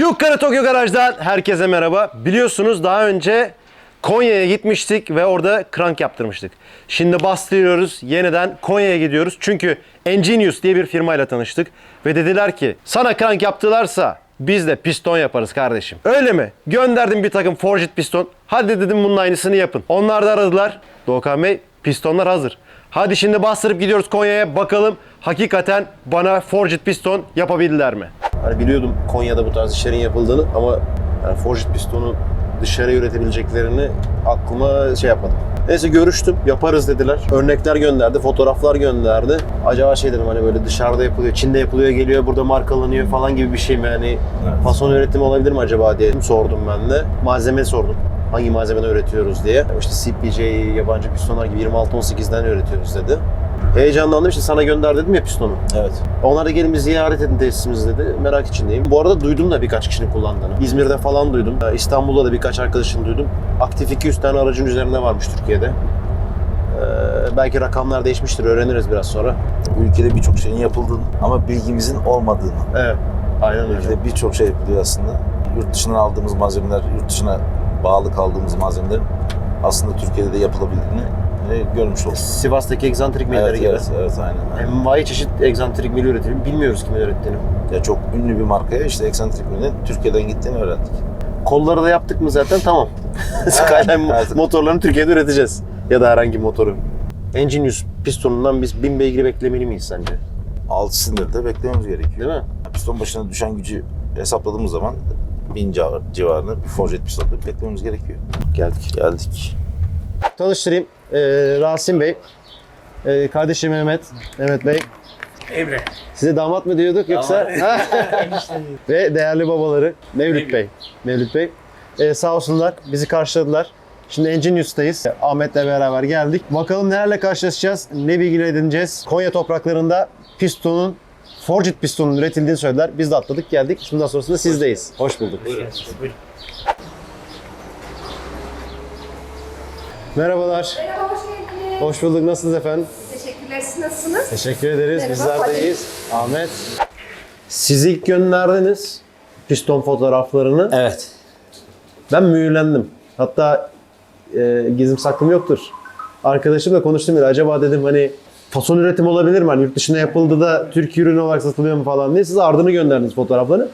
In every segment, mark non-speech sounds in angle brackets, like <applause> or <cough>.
Yukarı Tokyo Garaj'dan herkese merhaba. Biliyorsunuz daha önce Konya'ya gitmiştik ve orada krank yaptırmıştık. Şimdi bastırıyoruz, yeniden Konya'ya gidiyoruz. Çünkü Engenius diye bir firmayla tanıştık. Ve dediler ki sana krank yaptılarsa biz de piston yaparız kardeşim. Öyle mi? Gönderdim bir takım forged piston. Hadi dedim bunun aynısını yapın. Onlar da aradılar. Doğukan Bey pistonlar hazır. Hadi şimdi bastırıp gidiyoruz Konya'ya bakalım hakikaten bana forged piston yapabildiler mi? Hani biliyordum Konya'da bu tarz işlerin yapıldığını ama yani forged pistonu dışarı üretebileceklerini aklıma şey yapmadım. Neyse görüştüm. Yaparız dediler. Örnekler gönderdi, fotoğraflar gönderdi. Acaba şey dedim hani böyle dışarıda yapılıyor, Çin'de yapılıyor, geliyor burada markalanıyor falan gibi bir şey mi? Yani fason üretimi olabilir mi acaba diye sordum ben de. Malzeme sordum. Hangi malzemeden üretiyoruz diye. İşte CPJ, yabancı pistonlar gibi 26-18'den üretiyoruz dedi. Heyecanlandım işte sana gönder dedim ya pistonu. Evet. Onlar da gelin bir ziyaret edin tesisimizi dedi. Merak içindeyim. Bu arada duydum da birkaç kişinin kullandığını. İzmir'de falan duydum. İstanbul'da da birkaç arkadaşın duydum. Aktif 200 tane aracın üzerinde varmış Türkiye'de. Ee, belki rakamlar değişmiştir. Öğreniriz biraz sonra. Ülkede birçok şeyin yapıldığını ama bilgimizin olmadığını. Evet. Aynen öyle. Ülkede birçok şey yapılıyor aslında. Yurt dışından aldığımız malzemeler, yurt dışına bağlı kaldığımız malzemelerin aslında Türkiye'de de yapılabildiğini e, görmüş olduk. Sivas'taki egzantrik milleri Evet, gibi. evet, evet, aynen. Envai çeşit egzantrik mil üretelim. Bilmiyoruz kimin ürettiğini. Ya çok ünlü bir markaya işte eksantrik milinin Türkiye'den gittiğini öğrendik. Kolları da yaptık mı zaten tamam. <laughs> <laughs> Skyline Evet. motorlarını Türkiye'de üreteceğiz. Ya da herhangi motoru. Enginius pistonundan biz 1000 beygir beklemeli miyiz sence? 6 sindirde beklememiz gerekiyor. Değil mi? Piston başına düşen gücü hesapladığımız zaman 1000 civar- civarında bir forjet pistonda beklememiz gerekiyor. Geldik. Geldik. Tanıştırayım. Ee, Rasim Bey. Ee, kardeşim Mehmet. Mehmet Bey. Emre. Size damat mı diyorduk yoksa? <laughs> Ve değerli babaları Mevlüt Bey. Mevlüt Bey. Ee, sağ olsunlar bizi karşıladılar. Şimdi Enginius'tayız. Ahmet'le beraber geldik. Bakalım nelerle karşılaşacağız, ne bilgiler edineceğiz. Konya topraklarında pistonun, forged pistonun üretildiğini söylediler. Biz de atladık geldik. Bundan sonrasında sizdeyiz. Hoş bulduk. Buyurun. Merhabalar. Merhaba, hoş geldiniz. Hoş bulduk. Nasılsınız efendim? Teşekkürler, siz nasılsınız? Teşekkür ederiz. Merhaba, Bizler de iyiyiz. Ahmet. Siz ilk gönderdiniz piston fotoğraflarını. Evet. Ben mühürlendim. Hatta e, gizim saklım yoktur. Arkadaşımla konuştum bile. Acaba dedim hani fason üretim olabilir mi? Hani yurt dışında yapıldı da Türk ürünü olarak satılıyor mu falan diye. Siz ardını gönderdiniz fotoğraflarını.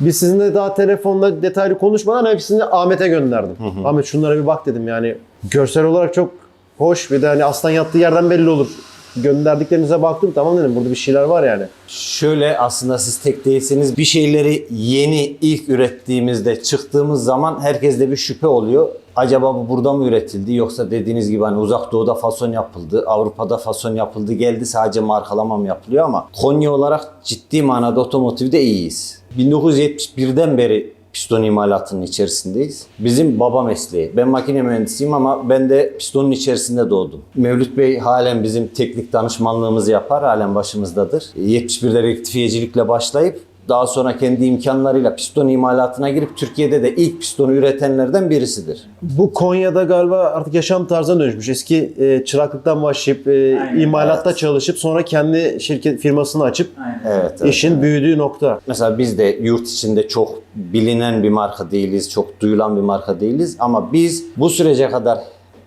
Biz sizinle daha telefonda detaylı konuşmadan hepsini Ahmet'e gönderdim. Ahmet şunlara bir bak dedim yani. Görsel olarak çok hoş. Bir de hani aslan yattığı yerden belli olur. Gönderdiklerinize baktım tamam dedim burada bir şeyler var yani. Şöyle aslında siz tek değilsiniz. Bir şeyleri yeni ilk ürettiğimizde çıktığımız zaman herkeste bir şüphe oluyor. Acaba bu burada mı üretildi yoksa dediğiniz gibi hani uzak doğuda fason yapıldı, Avrupa'da fason yapıldı geldi sadece markalama mı yapılıyor ama Konya olarak ciddi manada otomotivde iyiyiz. 1971'den beri piston imalatının içerisindeyiz. Bizim baba mesleği. Ben makine mühendisiyim ama ben de pistonun içerisinde doğdum. Mevlüt Bey halen bizim teknik danışmanlığımızı yapar. Halen başımızdadır. 71'de rektifiyecilikle başlayıp daha sonra kendi imkanlarıyla piston imalatına girip Türkiye'de de ilk pistonu üretenlerden birisidir. Bu Konya'da galiba artık yaşam tarzına dönüşmüş. Eski e, çıraklıktan başlayıp e, Aynen, imalatta çalışıp sonra kendi şirket firmasını açıp Aynen. Evet. evet. işin büyüdüğü nokta. Mesela biz de yurt içinde çok bilinen bir marka değiliz, çok duyulan bir marka değiliz ama biz bu sürece kadar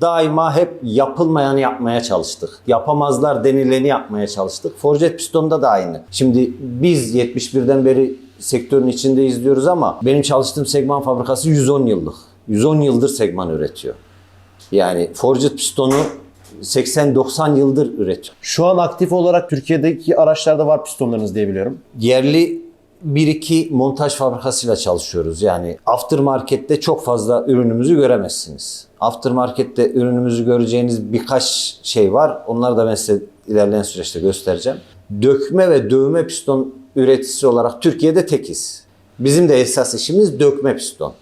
daima hep yapılmayanı yapmaya çalıştık. Yapamazlar denileni yapmaya çalıştık. Forjet Piston'da da aynı. Şimdi biz 71'den beri sektörün içindeyiz diyoruz ama benim çalıştığım segman fabrikası 110 yıllık. 110 yıldır segman üretiyor. Yani Forjet Piston'u 80-90 yıldır üretiyor. Şu an aktif olarak Türkiye'deki araçlarda var pistonlarınız diye biliyorum. yerli bir iki montaj fabrikasıyla çalışıyoruz. Yani aftermarket'te çok fazla ürünümüzü göremezsiniz. Aftermarket'te ürünümüzü göreceğiniz birkaç şey var. Onları da ben size ilerleyen süreçte göstereceğim. Dökme ve dövme piston üreticisi olarak Türkiye'de tekiz. Bizim de esas işimiz dökme piston.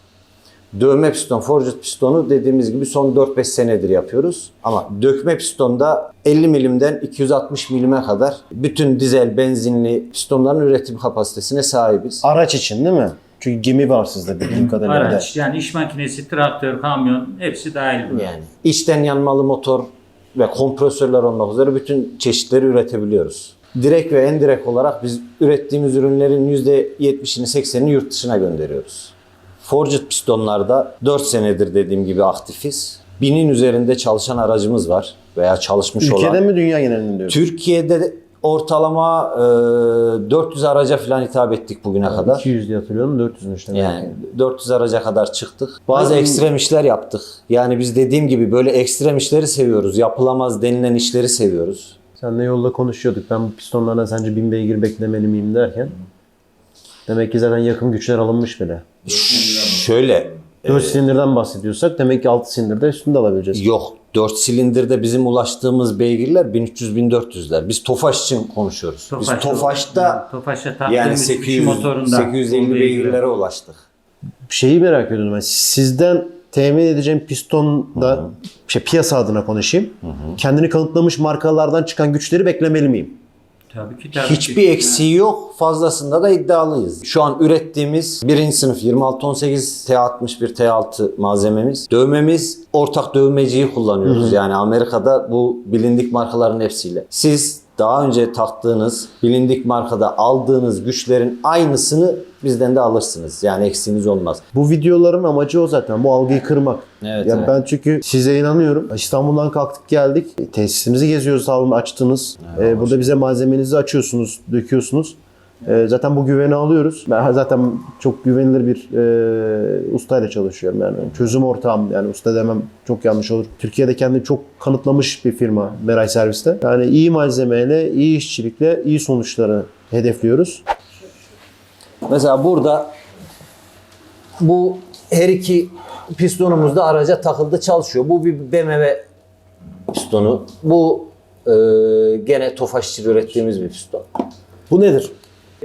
Dövme piston, forged pistonu dediğimiz gibi son 4-5 senedir yapıyoruz. Ama dökme pistonda 50 milimden 260 milime kadar bütün dizel, benzinli pistonların üretim kapasitesine sahibiz. Araç için değil mi? Çünkü gemi var sizde bildiğim kadarıyla. Araç yani iş makinesi, traktör, kamyon hepsi dahil. Yani içten yanmalı motor ve kompresörler olmak üzere bütün çeşitleri üretebiliyoruz. direkt ve endirekt olarak biz ürettiğimiz ürünlerin %70'ini 80'ini yurt dışına gönderiyoruz. Forged pistonlarda 4 senedir dediğim gibi aktifiz. Binin üzerinde çalışan aracımız var veya çalışmış olan. Ülkede mi dünya genelinde? Türkiye'de de ortalama e, 400 araca falan hitap ettik bugüne kadar. 200 diye hatırlıyorum 400'ün işte. Yani 400 araca kadar çıktık. Bazı ekstrem işler yaptık. Yani biz dediğim gibi böyle ekstrem işleri seviyoruz. Yapılamaz denilen işleri seviyoruz. Senle yolda konuşuyorduk. Ben bu pistonlardan sence 1000 beygir beklemeli miyim derken. Demek ki zaten yakın güçler alınmış bile. Şöyle 4 silindirden bahsediyorsak demek ki 6 silindirde üstünde alabileceğiz. yok 4 silindirde bizim ulaştığımız beygirler 1300-1400'ler. Biz Tofaş için konuşuyoruz. Biz Tofaş'ta Tofaş'a yani taktığımız 800, motorunda 850 beygirlere ulaştık. Şeyi merak ediyordum ben. Sizden temin edeceğim pistonda şey, piyasa adına konuşayım. Kendini kanıtlamış markalardan çıkan güçleri beklemeli miyim? Tabii ki tabii Hiçbir ki. eksiği yok. Fazlasında da iddialıyız. Şu an ürettiğimiz birinci sınıf 2618 T61 T6 malzememiz. Dövmemiz ortak dövmeciyi kullanıyoruz. Yani Amerika'da bu bilindik markaların hepsiyle. Siz daha önce taktığınız bilindik markada aldığınız güçlerin aynısını bizden de alırsınız. Yani eksiğiniz olmaz. Bu videoların amacı o zaten. Bu algıyı kırmak. Evet, ya evet. ben çünkü size inanıyorum. İstanbul'dan kalktık geldik. Tesisimizi geziyoruz sağ olun açtınız. Ee, burada bize malzemenizi açıyorsunuz, döküyorsunuz. Ee, zaten bu güveni alıyoruz. Ben zaten çok güvenilir bir e, ustayla çalışıyorum yani. Çözüm ortağım yani usta demem çok yanlış olur. Türkiye'de kendini çok kanıtlamış bir firma Meray Servis'te. Yani iyi malzemeyle, iyi işçilikle iyi sonuçları hedefliyoruz. Mesela burada bu her iki pistonumuz da araca takıldı çalışıyor. Bu bir BMW pistonu. Bu e, gene Tofaş için ürettiğimiz bir piston. Bu nedir?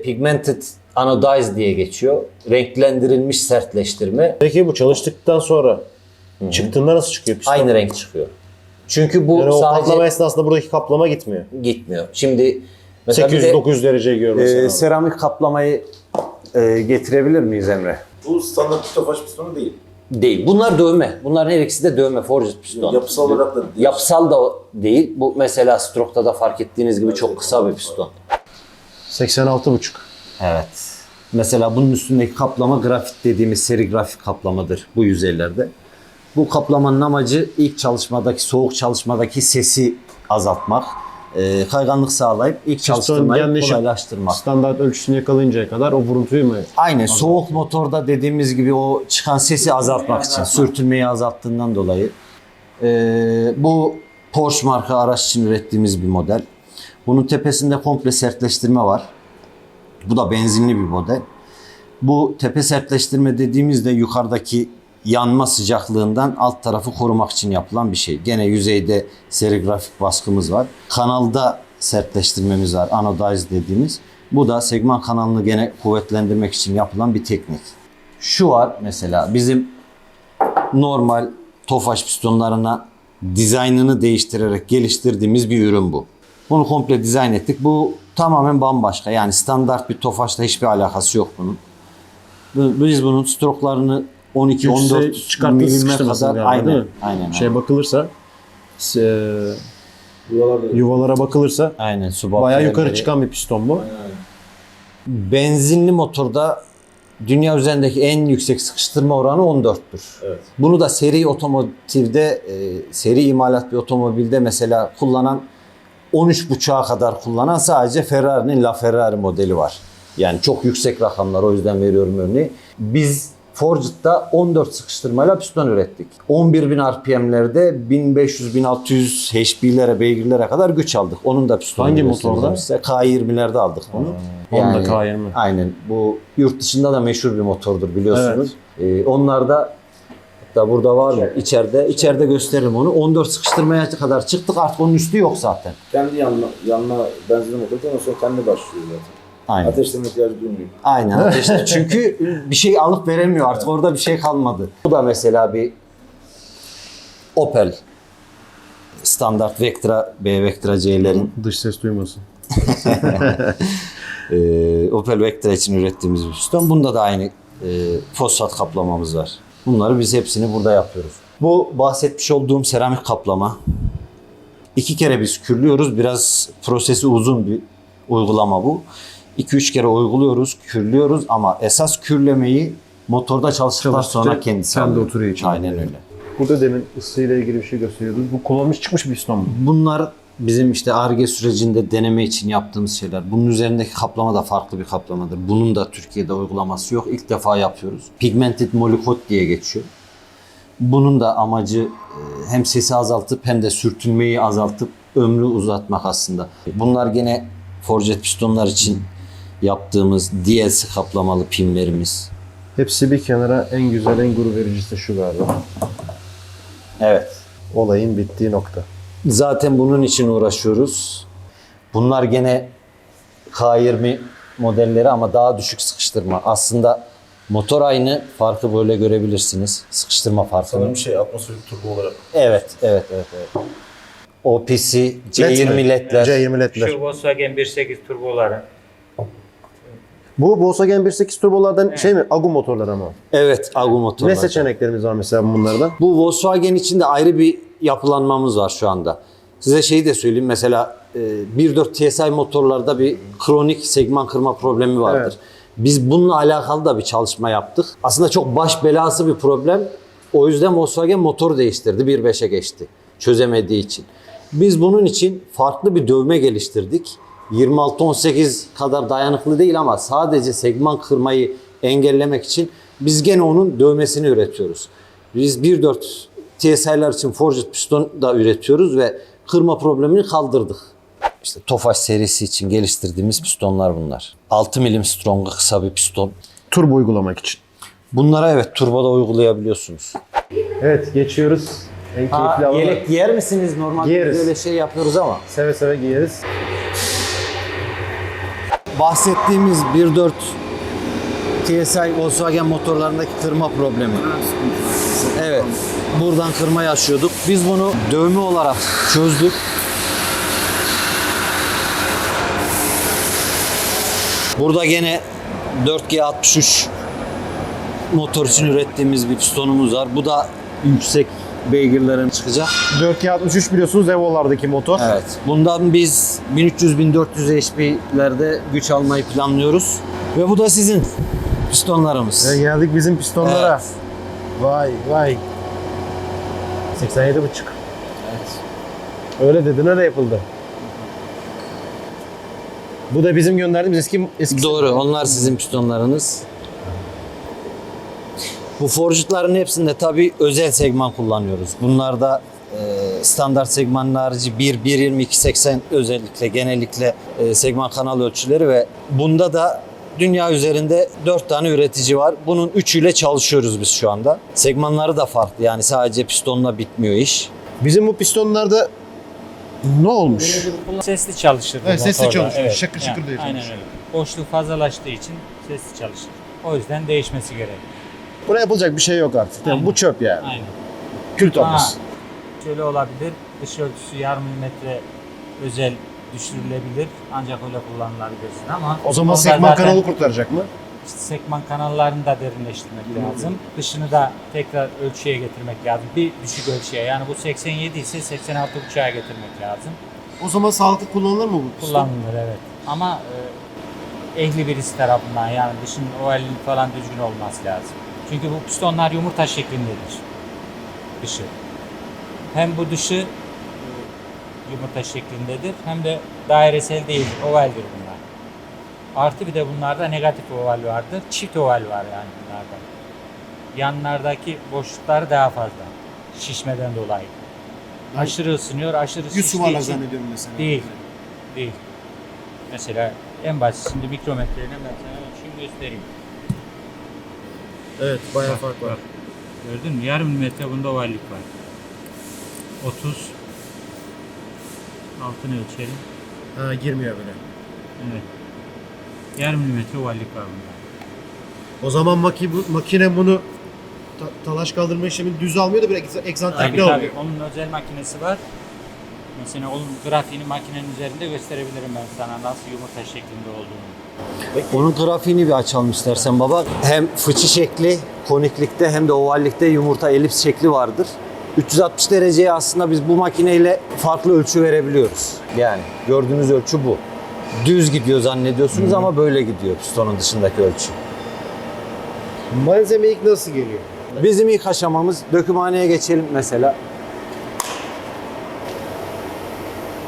Pigmented anodize diye geçiyor. Renklendirilmiş sertleştirme. Peki bu çalıştıktan sonra çıktığında nasıl çıkıyor piston? Aynı renk çıkıyor. Çünkü bu Yani o sadece kaplama esnasında buradaki kaplama gitmiyor. gitmiyor. Şimdi mesela bir de 800-900 dereceyi görüyor e, seramik kaplamayı e, getirebilir miyiz Emre? Bu standart bir tofaş pistonu değil. Değil. Bunlar dövme. Bunların her ikisi de dövme. Forged piston. Yapısal olarak da değil. Yapısal da değil. Bu mesela Stroke'da da fark ettiğiniz gibi çok kısa bir piston. 86,5. Evet. Mesela bunun üstündeki kaplama grafit dediğimiz serigrafik kaplamadır bu yüzeylerde. Bu kaplamanın amacı ilk çalışmadaki, soğuk çalışmadaki sesi azaltmak, e, kayganlık sağlayıp ilk çalıştırmayı kolaylaştırmak. Standart ölçüsünü yakalayıncaya kadar o vuruntuyu mu? Aynen soğuk motorda dediğimiz gibi o çıkan sesi azaltmak için, sürtünmeyi azalttığından dolayı. Ee, bu Porsche marka araç için ürettiğimiz bir model. Bunun tepesinde komple sertleştirme var. Bu da benzinli bir model. Bu tepe sertleştirme dediğimizde yukarıdaki yanma sıcaklığından alt tarafı korumak için yapılan bir şey. Gene yüzeyde serigrafik baskımız var. Kanalda sertleştirmemiz var. Anodize dediğimiz. Bu da segment kanalını gene kuvvetlendirmek için yapılan bir teknik. Şu var mesela bizim normal Tofaş pistonlarına dizaynını değiştirerek geliştirdiğimiz bir ürün bu. Bunu komple dizayn ettik. Bu tamamen bambaşka. Yani standart bir Tofaş'la hiçbir alakası yok bunun. Bu- Biz bunun stroklarını 12-14 Yükse çıkartma milime kadar değil aynen, aynen, Şey aynen. bakılırsa e, yuvalara bakılırsa aynen bayağı yukarı çıkan bir piston bu. benzinli motorda dünya üzerindeki en yüksek sıkıştırma oranı 14'tür. Evet. Bunu da seri otomotivde, e, seri imalat bir otomobilde mesela kullanan 13.5'a kadar kullanan sadece Ferrari'nin LaFerrari modeli var. Yani çok yüksek rakamlar o yüzden veriyorum örneği. Biz Forged'da 14 sıkıştırmayla piston ürettik. 11.000 RPM'lerde 1500-1600 HP'lere, beygirlere kadar güç aldık. Onun da pistonunu Hangi motorda? Size. K20'lerde aldık bunu. Honda K20. Aynen. Bu yurt dışında da meşhur bir motordur biliyorsunuz. Ee, onlar da hatta burada var mı? İçeride. içeride gösteririm onu. 14 sıkıştırmaya kadar çıktık. Artık onun üstü yok zaten. Kendi yanma, yanma benzinli motordan sonra kendi başlıyor zaten. Aynen. Ateşleme ihtiyacı duymuyor. Aynen. ateşli. <laughs> Çünkü bir şey alıp veremiyor artık. Orada bir şey kalmadı. Bu da mesela bir Opel standart Vectra, B Vectra C'lerin Dış ses duymasın. <laughs> e, Opel Vectra için ürettiğimiz bir piston. Bunda da aynı e, fosfat kaplamamız var. Bunları biz hepsini burada yapıyoruz. Bu bahsetmiş olduğum seramik kaplama. İki kere biz kürlüyoruz. Biraz prosesi uzun bir uygulama bu. 2-3 kere uyguluyoruz, kürlüyoruz ama esas kürlemeyi motorda çalıştıktan sonra kendisi kendi alıyor. oturuyor içinde. Aynen öyle. Burada demin ısıyla ilgili bir şey gösteriyordunuz. Bu kullanmış çıkmış bir piston mu? Bunlar bizim işte ARGE sürecinde deneme için yaptığımız şeyler. Bunun üzerindeki kaplama da farklı bir kaplamadır. Bunun da Türkiye'de uygulaması yok. İlk defa yapıyoruz. Pigmented Molycoat diye geçiyor. Bunun da amacı e, hem sesi azaltıp hem de sürtünmeyi azaltıp ömrü uzatmak aslında. Bunlar gene forjet pistonlar için yaptığımız DLC kaplamalı pimlerimiz. Hepsi bir kenara en güzel, en gurur vericisi şu galiba. Evet. Olayın bittiği nokta. Zaten bunun için uğraşıyoruz. Bunlar gene K20 modelleri ama daha düşük sıkıştırma. Aslında motor aynı, farkı böyle görebilirsiniz. Sıkıştırma farkını. Sanırım şey atmosferik turbo olarak. Evet, evet, evet, evet. OPC, C20 ledler. C20 ledler. Şu Volkswagen 1.8 turboları. Bu Volkswagen 1.8 turbolardan şey mi? Agu motorları ama. Evet, Agu motorlar. Ne seçeneklerimiz var mesela bunlarda? Bu Volkswagen için de ayrı bir yapılanmamız var şu anda. Size şeyi de söyleyeyim. Mesela e, 1.4 TSI motorlarda bir kronik segman kırma problemi vardır. Evet. Biz bununla alakalı da bir çalışma yaptık. Aslında çok baş belası bir problem. O yüzden Volkswagen motor değiştirdi. 1.5'e geçti. Çözemediği için. Biz bunun için farklı bir dövme geliştirdik. 26-18 kadar dayanıklı değil ama sadece segman kırmayı engellemek için biz gene onun dövmesini üretiyoruz. Biz 1.4 TSI'ler için forged piston da üretiyoruz ve kırma problemini kaldırdık. İşte Tofaş serisi için geliştirdiğimiz pistonlar bunlar. 6 milim strong'a kısa bir piston. Turbo uygulamak için. Bunlara evet turboda uygulayabiliyorsunuz. Evet geçiyoruz. En keyifli alana. yelek giyer misiniz? Normalde Giyeriz. böyle şey yapıyoruz ama. Seve seve giyeriz. Bahsettiğimiz 1.4 TSI Volkswagen motorlarındaki kırma problemi. Evet. Buradan kırma yaşıyorduk. Biz bunu dövme olarak çözdük. Burada gene 4G63 motor için ürettiğimiz bir pistonumuz var. Bu da yüksek beygirlerin çıkacak. 4K63 biliyorsunuz Evo'lardaki motor. Evet. Bundan biz 1300-1400 HP'lerde güç almayı planlıyoruz. Ve bu da sizin pistonlarımız. Ve geldik bizim pistonlara. Evet. Vay vay. 87 buçuk. Evet. Öyle dedin öyle yapıldı. Bu da bizim gönderdiğimiz eski eski Doğru. Onlar sizin pistonlarınız. Bu forjutların hepsinde tabii özel segman kullanıyoruz. Bunlarda e, standart segmanın harici 1, 1.20, 2.80 özellikle genellikle e, segman kanal ölçüleri ve bunda da dünya üzerinde 4 tane üretici var. Bunun üçüyle çalışıyoruz biz şu anda. Segmanları da farklı yani sadece pistonla bitmiyor iş. Bizim bu pistonlarda ne olmuş? Sesli çalışır. bu Evet, sesli motorda. çalışıyor. Şakır şakır diye Aynen çalışıyor. öyle. Boşluk fazlalaştığı için sesli çalışır. O yüzden değişmesi gerek. Buna yapılacak bir şey yok artık. Yani Aynen. bu çöp yani. Aynen. Kült Ha, olmaz. şöyle olabilir. Dış örtüsü yarım milimetre özel düşürülebilir. Ancak öyle kullanılabilir ama O zaman zaten kanalı kurtaracak mı? işte segman kanallarını da derinleştirmek lazım. Dışını da tekrar ölçüye getirmek lazım. Bir düşük ölçüye. Yani bu 87 ise 86.5'a getirmek lazım. O zaman sağlıklı kullanılır mı bu Kullanılır evet. Ama e, ehli birisi tarafından yani dışın ovalin falan düzgün olması lazım. Çünkü bu pistonlar yumurta şeklindedir. Dışı. Hem bu dışı yumurta şeklindedir hem de dairesel değil, ovaldir bunlar. Artı bir de bunlarda negatif oval vardır. Çift oval var yani bunlarda. Yanlardaki boşlukları daha fazla. Şişmeden dolayı. Aşırı ısınıyor, aşırı şiştiği için zannediyorum mesela. Değil. Değil. Mesela en basit şimdi mikrometreyle ben sana şimdi göstereyim. Evet bayağı fark var. Gördün mü? Yarım milimetre bunda ovallik var. 30 altını ölçelim. Ha girmiyor böyle. Evet. Yarım milimetre ovallik var bunda. O zaman maki, bu- makine bunu ta- talaş kaldırma işlemini düz almıyor da bir Tabii egzantrik tabii. alıyor. Onun özel makinesi var. Mesela onun grafiğini makinenin üzerinde gösterebilirim ben sana nasıl yumurta şeklinde olduğunu. Onun grafiğini bir açalım istersen baba. Hem fıçı şekli koniklikte hem de ovallikte yumurta elips şekli vardır. 360 dereceye aslında biz bu makineyle farklı ölçü verebiliyoruz. Yani gördüğünüz ölçü bu. düz gidiyor zannediyorsunuz ama böyle gidiyor pistonun dışındaki ölçü. Malzeme ilk nasıl geliyor? Bizim ilk aşamamız dökümhaneye geçelim mesela.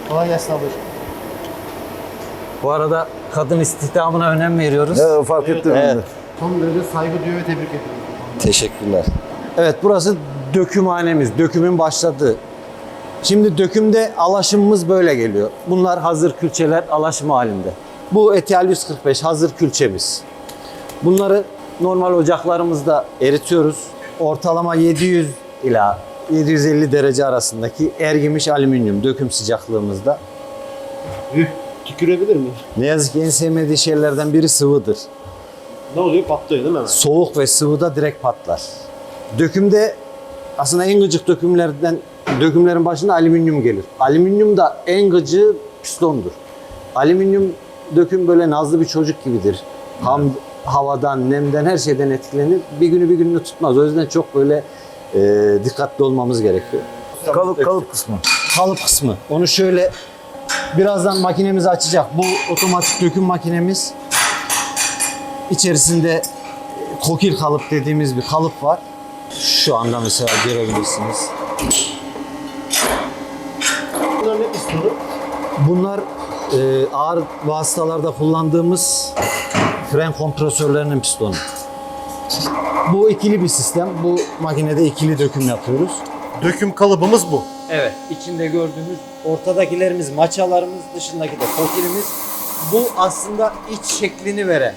Kolay gelsin ablacığım. Bu arada kadın istihdamına önem veriyoruz. Ya, fark ettim. Evet. Son derece saygı duyuyor ve tebrik ediyorum. Teşekkürler. Evet burası dökümhanemiz. Dökümün başladığı. Şimdi dökümde alaşımımız böyle geliyor. Bunlar hazır külçeler alaşım halinde. Bu Etial 145 hazır külçemiz. Bunları normal ocaklarımızda eritiyoruz. Ortalama 700 ila 750 derece arasındaki ergimiş alüminyum döküm sıcaklığımızda. Üh, tükürebilir miyim? Ne yazık ki en sevmediği şeylerden biri sıvıdır. Ne oluyor? Patlıyor değil mi soğuk ve sıvıda direkt patlar. Dökümde aslında en gıcık dökümlerden dökümlerin başında alüminyum gelir. Alüminyum da en gıcığı pistondur. Alüminyum döküm böyle nazlı bir çocuk gibidir. Ham havadan, nemden, her şeyden etkilenir. Bir günü bir gününü tutmaz. O yüzden çok böyle e, dikkatli olmamız gerekiyor. Kalıp, kalıp kısmı. Kalıp kısmı. Onu şöyle birazdan makinemizi açacak. Bu otomatik döküm makinemiz. İçerisinde kokil kalıp dediğimiz bir kalıp var. Şu anda mesela görebilirsiniz. Bunlar ne pistonu? Bunlar e, ağır vasıtalarda kullandığımız fren kompresörlerinin pistonu. Bu ikili bir sistem. Bu makinede ikili döküm yapıyoruz. Döküm kalıbımız bu. Evet, içinde gördüğümüz ortadakilerimiz maçalarımız, dışındaki de kokilimiz. Bu aslında iç şeklini veren.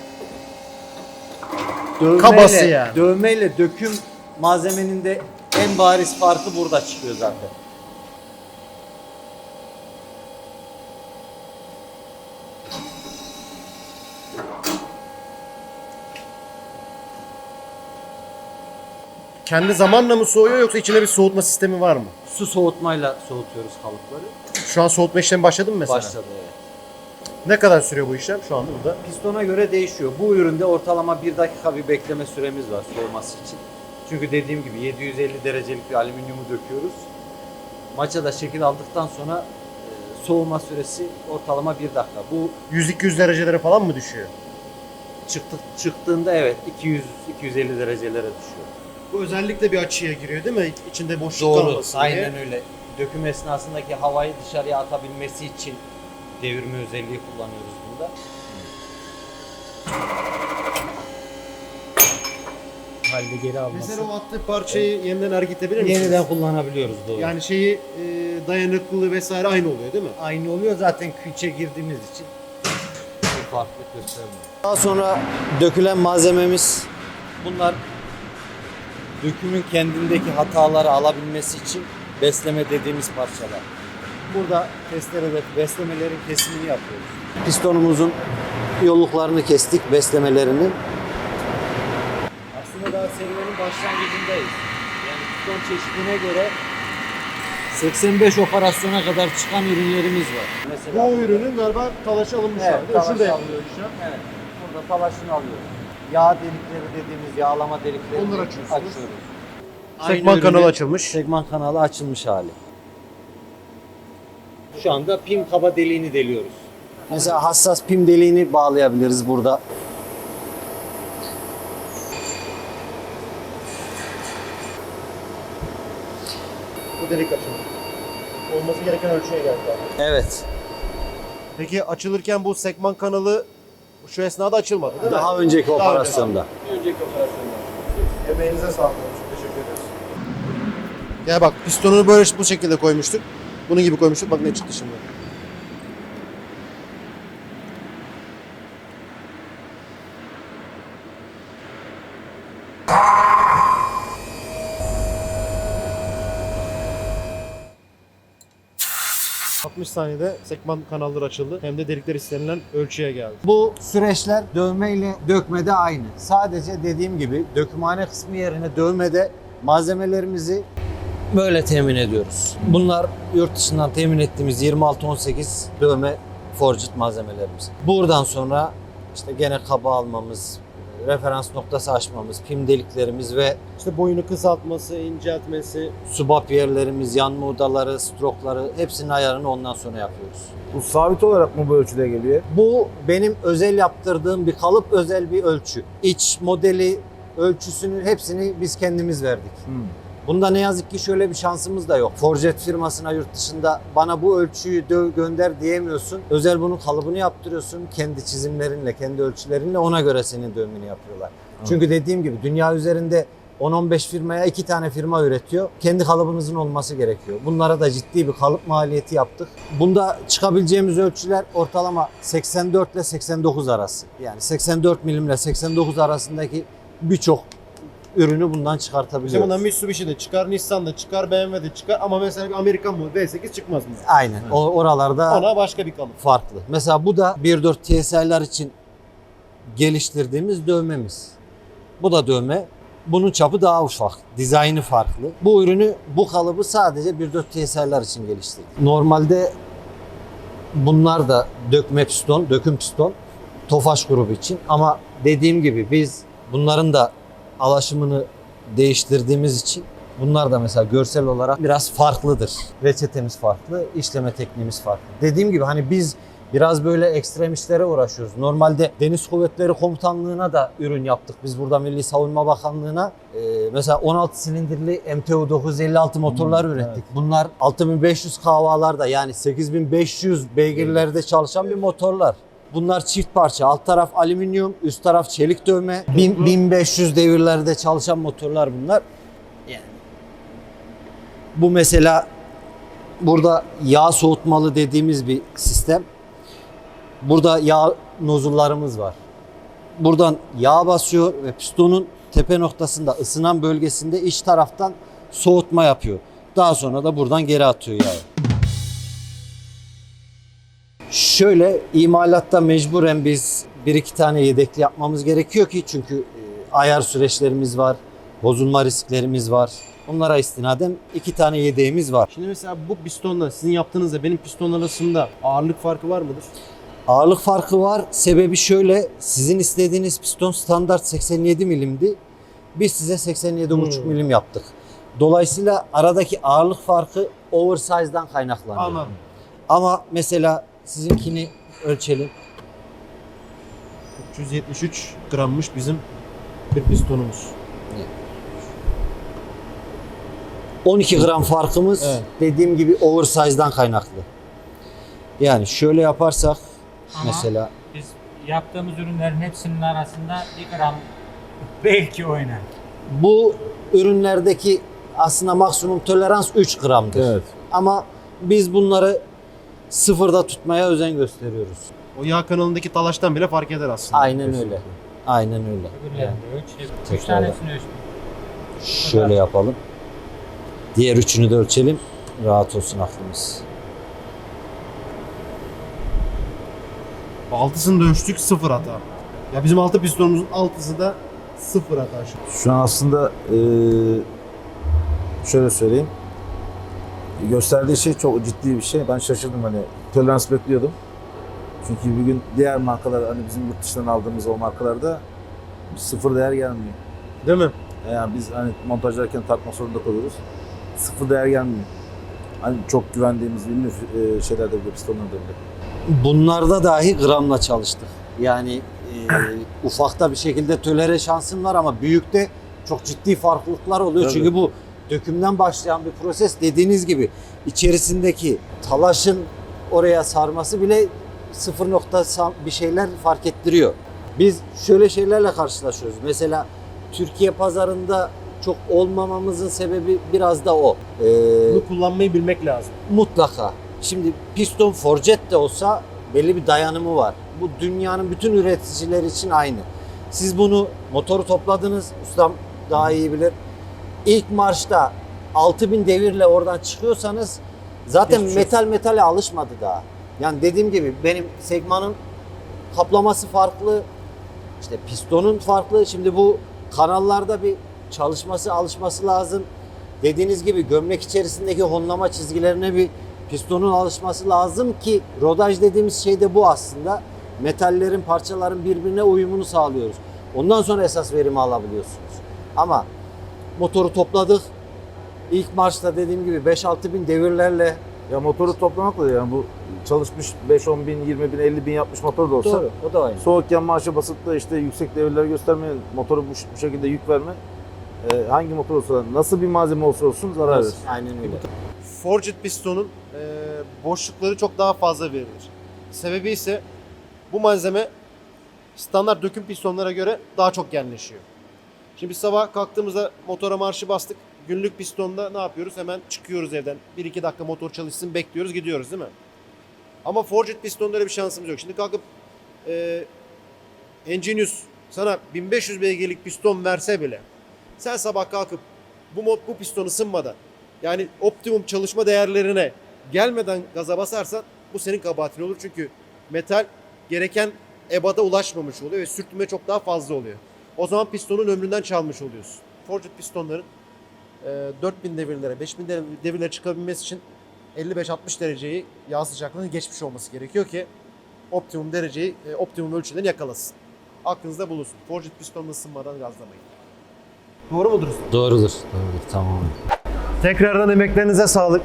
Dövmeyle, Kabası yani. Dövmeyle döküm malzemenin de en bariz farkı burada çıkıyor zaten. Kendi zamanla mı soğuyor yoksa içine bir soğutma sistemi var mı? Su soğutmayla soğutuyoruz kalıpları. Şu an soğutma işlemi başladı mı mesela? Başladı evet. Ne kadar sürüyor bu işlem şu anda burada? Pistona göre değişiyor. Bu üründe ortalama bir dakika bir bekleme süremiz var soğuması için. Çünkü dediğim gibi 750 derecelik bir alüminyumu döküyoruz. Maçada şekil aldıktan sonra e, soğuma süresi ortalama bir dakika. Bu 100-200 derecelere falan mı düşüyor? çıktı, çıktığında evet 200-250 derecelere düşüyor. Bu özellikle bir açıya giriyor değil mi? İçinde boşluk Doğru. kalmasın diye. Aynen öyle. Döküm esnasındaki havayı dışarıya atabilmesi için devirme özelliği kullanıyoruz bunda. Halde geri alması. Mesela o attığı parçayı yeniden hareket edebilir misiniz? Yeniden kullanabiliyoruz doğru. Yani şeyi e, dayanıklılığı vesaire aynı oluyor değil mi? aynı oluyor zaten külçe girdiğimiz için bir farklılık göstermiyor. Daha sonra dökülen malzememiz bunlar dökümün kendindeki hataları alabilmesi için besleme dediğimiz parçalar. Burada testerede beslemelerin kesimini yapıyoruz. Pistonumuzun yolluklarını kestik, beslemelerini. Serüvenin başlangıcındayız. Yani piston çeşidine göre 85 operasyona kadar çıkan ürünlerimiz var. Mesela Bu ürünün galiba talaşı alınmış Evet, mi? talaşı Şurada yapılıyor işlem. Evet. Burada talaşını alıyoruz. Yağ delikleri dediğimiz yağlama delikleri Onları açıyorsunuz. açıyoruz. Segman Aynı kanalı açılmış. Segman kanalı açılmış hali. Şu anda pim kaba deliğini deliyoruz. Mesela hassas pim deliğini bağlayabiliriz burada. Delik açılmış. Olması gereken ölçüye geldi. abi. Evet. Peki açılırken bu segman kanalı şu esnada açılmadı değil mi? Daha önceki Daha operasyonda. önceki operasyonda. Emeğinize sağlık. Çok teşekkür ederiz. Ya bak pistonunu böyle bu şekilde koymuştuk. Bunun gibi koymuştuk. Bak ne çıktı şimdi. ...60 saniyede sekman kanalları açıldı. Hem de delikler istenilen ölçüye geldi. Bu süreçler dövmeyle dökmede aynı. Sadece dediğim gibi dökümhane kısmı yerine dövmede malzemelerimizi böyle temin ediyoruz. Bunlar yurt dışından temin ettiğimiz 26-18 dövme forjit malzemelerimiz. Buradan sonra işte gene kaba almamız, referans noktası açmamız, pim deliklerimiz ve İşte boyunu kısaltması, inceltmesi. subap yerlerimiz, yanma odaları, strokları hepsinin ayarını ondan sonra yapıyoruz. Bu sabit olarak mı bu ölçüde geliyor? Bu benim özel yaptırdığım bir kalıp, özel bir ölçü. İç modeli, ölçüsünü hepsini biz kendimiz verdik. Bunda ne yazık ki şöyle bir şansımız da yok. Forjet firmasına yurt dışında bana bu ölçüyü dö- gönder diyemiyorsun. Özel bunun kalıbını yaptırıyorsun. Kendi çizimlerinle, kendi ölçülerinle ona göre senin dövmeni yapıyorlar. Çünkü dediğim gibi dünya üzerinde 10-15 firmaya iki tane firma üretiyor. Kendi kalıbınızın olması gerekiyor. Bunlara da ciddi bir kalıp maliyeti yaptık. Bunda çıkabileceğimiz ölçüler ortalama 84 ile 89 arası. Yani 84 milim ile 89 arasındaki birçok ürünü bundan çıkartabiliyoruz. bundan Mitsubishi'de çıkar, Nissan'da çıkar, BMW'de çıkar ama mesela bir Amerikan bu V8 çıkmaz mı? Aynen. O oralarda Ona başka bir kalıp. farklı. Mesela bu da 1.4 TSI'ler için geliştirdiğimiz dövmemiz. Bu da dövme. Bunun çapı daha ufak. Dizaynı farklı. Bu ürünü, bu kalıbı sadece 1.4 TSI'ler için geliştirdik. Normalde bunlar da dökme piston, döküm piston. Tofaş grubu için. Ama dediğim gibi biz bunların da alaşımını değiştirdiğimiz için bunlar da mesela görsel olarak biraz farklıdır. Reçetemiz farklı, işleme tekniğimiz farklı. Dediğim gibi hani biz biraz böyle ekstrem işlere uğraşıyoruz. Normalde Deniz Kuvvetleri Komutanlığı'na da ürün yaptık. Biz burada Milli Savunma Bakanlığı'na e, mesela 16 silindirli MTU 956 motorlar ürettik. Bunlar 6500 kahvalarda yani 8500 beygirlerde çalışan bir motorlar. Bunlar çift parça. Alt taraf alüminyum, üst taraf çelik dövme. Bin- 1500 devirlerde çalışan motorlar bunlar. Bu mesela burada yağ soğutmalı dediğimiz bir sistem. Burada yağ nozullarımız var. Buradan yağ basıyor ve pistonun tepe noktasında ısınan bölgesinde iç taraftan soğutma yapıyor. Daha sonra da buradan geri atıyor yağı. Şöyle imalatta mecburen biz bir iki tane yedekli yapmamız gerekiyor ki çünkü e, ayar süreçlerimiz var, bozulma risklerimiz var. Onlara istinaden iki tane yedeğimiz var. Şimdi mesela bu pistonla sizin yaptığınızda benim piston arasında ağırlık farkı var mıdır? Ağırlık farkı var. Sebebi şöyle. Sizin istediğiniz piston standart 87 milimdi. Biz size 87,5 Hmm. milim yaptık. Dolayısıyla aradaki ağırlık farkı oversize'dan kaynaklanıyor. Anladım. Ama mesela sizinkini ölçelim. 373 grammış bizim bir pistonumuz. 12 gram farkımız Evet. dediğim gibi oversize'dan kaynaklı. Yani şöyle yaparsak Ama mesela biz yaptığımız ürünlerin hepsinin arasında bir gram belki oynar. bu ürünlerdeki aslında maksimum tolerans 3 gramdır. Evet. Ama biz bunları sıfırda tutmaya özen gösteriyoruz. O yağ kanalındaki talaştan bile fark eder aslında. Aynen öyle. Aynen öyle. Öbürlerini de ölç. Üç tanesini ölçtüm. Şöyle yapalım. Diğer üçünü de ölçelim. Rahat olsun aklımız. Altısını da ölçtük sıfır hata. Ya bizim altı pistonumuzun altısı da sıfır hata şu. Şu an aslında eee, şöyle söyleyeyim. Gösterdiği şey çok ciddi bir şey. Ben şaşırdım hani tolerans bekliyordum. Çünkü bugün diğer markalar hani bizim yurt dışından aldığımız o markalarda sıfır değer gelmiyor. Değil mi? Yani biz hani montajlarken takma zorunda kalıyoruz. Sıfır değer gelmiyor. Hani çok güvendiğimiz ünlü eee, şeylerde bile pistonlarda bile. Bunlarda dahi gramla çalıştık. Yani e, ufakta bir şekilde tölere şansım var ama büyükte çok ciddi farklılıklar oluyor. Tabii. Çünkü bu dökümden başlayan bir proses dediğiniz gibi içerisindeki talaşın oraya sarması bile sıfır nokta bir şeyler fark ettiriyor. Biz şöyle şeylerle karşılaşıyoruz. Mesela Türkiye pazarında çok olmamamızın sebebi biraz da o. Ee, Bunu kullanmayı bilmek lazım. Mutlaka. Şimdi piston forjet de olsa belli bir dayanımı var. Bu dünyanın bütün üreticileri için aynı. Siz bunu motoru topladınız, ustam daha iyi bilir. İlk marşta 6000 devirle oradan çıkıyorsanız zaten Geçmiş olsun. metal metale alışmadı daha. Yani dediğim gibi benim segmanın kaplaması farklı. İşte pistonun farklı. Şimdi bu kanallarda bir çalışması, alışması lazım. Dediğiniz gibi gömlek içerisindeki honlama çizgilerine bir pistonun alışması lazım ki rodaj dediğimiz şey de bu aslında. Metallerin, parçaların birbirine uyumunu sağlıyoruz. Ondan sonra esas verimi alabiliyorsunuz. Ama motoru topladık. İlk marşta dediğim gibi 5-6 bin devirlerle Ya motoru toplamakla yani bu çalışmış 5-10 bin, 20 bin, 50 bin yapmış motor da olsa doğru. O da aynı. soğukken marşa basıp da işte yüksek devirler gösterme, motoru bu, bu şekilde yük verme e, hangi motor olsa nasıl bir malzeme olsa olsun zarar verir. Aynen öyle. Forged pistonun e, boşlukları çok daha fazla verilir. Sebebi ise bu malzeme standart döküm pistonlara göre daha çok genleşiyor. Şimdi biz sabah kalktığımızda motora marşı bastık. Günlük pistonda ne yapıyoruz? Hemen çıkıyoruz evden. 1-2 dakika motor çalışsın bekliyoruz gidiyoruz değil mi? Ama forged pistonda öyle bir şansımız yok. Şimdi kalkıp e, Enginius sana 1500 beygirlik piston verse bile sen sabah kalkıp bu mod bu piston ısınmadan yani optimum çalışma değerlerine gelmeden gaza basarsan bu senin kabahatin olur. Çünkü metal gereken ebada ulaşmamış oluyor ve sürtünme çok daha fazla oluyor. O zaman pistonun ömründen çalmış oluyorsun. Forged pistonların e, 4000 devirlere, 5000 dev- devirlere çıkabilmesi için 55-60 dereceyi yağ sıcaklığının geçmiş olması gerekiyor ki optimum dereceyi, e, optimum ölçülerini yakalasın. Aklınızda bulunsun. Forged pistonla ısınmadan gazlamayın. Doğru mudur? Doğrudur. Doğrudur. Tamam. Tekrardan emeklerinize sağlık.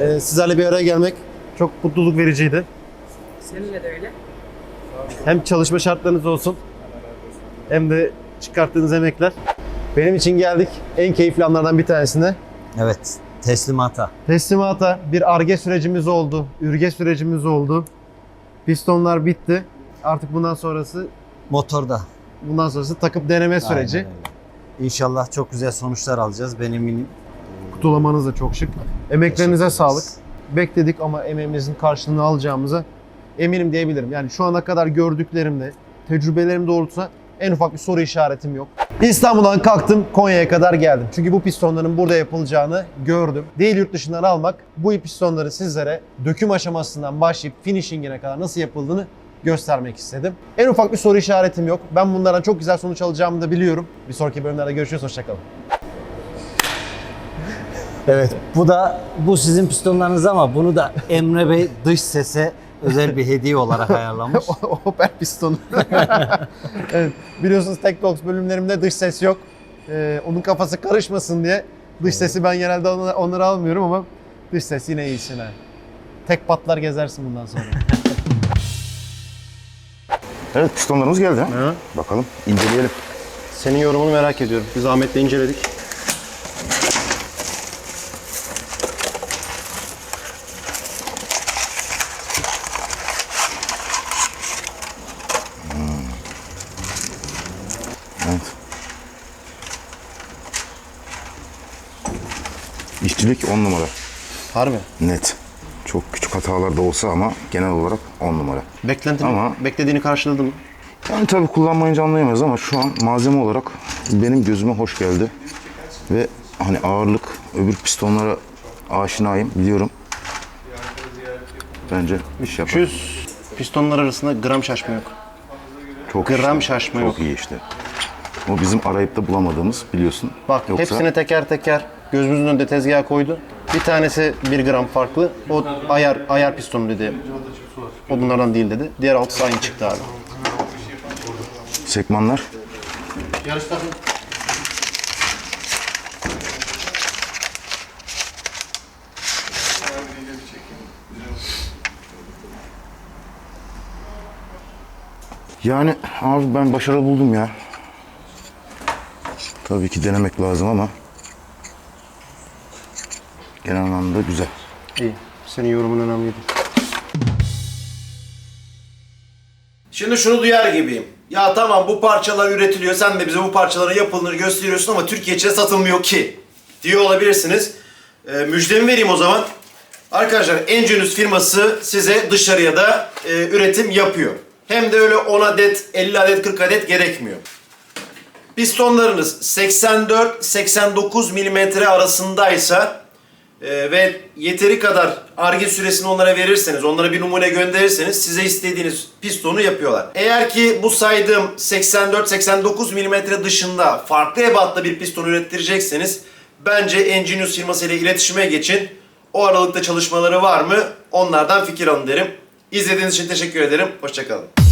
Ee, sizlerle bir araya gelmek çok mutluluk vericiydi. Seninle de öyle. Hem çalışma şartlarınız olsun hem de çıkarttığınız emekler. Benim için geldik en keyifli anlardan bir tanesine. Evet. Teslimata. Teslimata bir arge sürecimiz oldu, ürge sürecimiz oldu. Pistonlar bitti. Artık bundan sonrası Motorda. bundan sonrası takıp deneme süreci. Öyle. İnşallah çok güzel sonuçlar alacağız. Ben eminim. Kutulamanız da çok şık. Emeklerinize sağlık. Bekledik ama emeğimizin karşılığını alacağımıza eminim diyebilirim. Yani şu ana kadar gördüklerimde, tecrübelerim doğrultusunda en ufak bir soru işaretim yok. İstanbul'dan kalktım Konya'ya kadar geldim. Çünkü bu pistonların burada yapılacağını gördüm. Değil yurt dışından almak bu pistonları sizlere döküm aşamasından başlayıp finishingine kadar nasıl yapıldığını göstermek istedim. En ufak bir soru işaretim yok. Ben bunlardan çok güzel sonuç alacağımı da biliyorum. Bir sonraki bölümlerde görüşürüz. Hoşçakalın. Evet. Bu da bu sizin pistonlarınız ama bunu da Emre Bey dış sese özel bir hediye olarak <laughs> ayarlamış. Opel pistonu. <laughs> evet, biliyorsunuz Tekdox bölümlerimde dış ses yok. Ee, onun kafası karışmasın diye dış sesi ben genelde onları, onları almıyorum ama dış ses yine iyisin ha. Tek patlar gezersin bundan sonra. <laughs> Evet pistonlarımız geldi. Hı. Bakalım inceleyelim. Senin yorumunu merak ediyorum. Biz Ahmet'le inceledik. Evet. İşçilik 10 numara. Harbi. Net. Çok küçük hatalar da olsa ama genel olarak 10 numara. Beklentini, Ama- beklediğini karşıladı mı? Yani tabii kullanmayınca anlayamayız ama şu an malzeme olarak benim gözüme hoş geldi. Ve hani ağırlık öbür pistonlara aşinayım biliyorum. Bence iş yapar. 300 pistonlar arasında gram şaşma yok. Çok gram işte, şaşma Çok yok. iyi işte. O bizim arayıp da bulamadığımız biliyorsun. Bak Yoksa hepsini teker teker gözümüzün önünde tezgaha koydu. Bir tanesi 1 gram farklı. O ayar ayar pistonu dedi. O bunlardan değil dedi. Diğer altısı aynı çıktı abi. sekmanlar Yani abi ben başarılı buldum ya. Tabii ki denemek lazım ama genel anlamda güzel. İyi. Senin yorumun önemliydi. Şimdi şunu duyar gibiyim. Ya tamam bu parçalar üretiliyor. Sen de bize bu parçaların yapıldığını gösteriyorsun ama Türkiye içinde satılmıyor ki. Diyor olabilirsiniz. Ee, müjdemi vereyim o zaman. Arkadaşlar Enginius firması size dışarıya da e, üretim yapıyor. Hem de öyle 10 adet, 50 adet, 40 adet gerekmiyor. Pistonlarınız 84-89 milimetre arasındaysa e, ve yeteri kadar arge süresini onlara verirseniz, onlara bir numune gönderirseniz size istediğiniz pistonu yapıyorlar. Eğer ki bu saydığım 84-89 milimetre dışında farklı ebatta bir piston ürettirecekseniz bence Enginius firması ile iletişime geçin. O aralıkta çalışmaları var mı? Onlardan fikir alın derim. İzlediğiniz için teşekkür ederim. Hoşçakalın.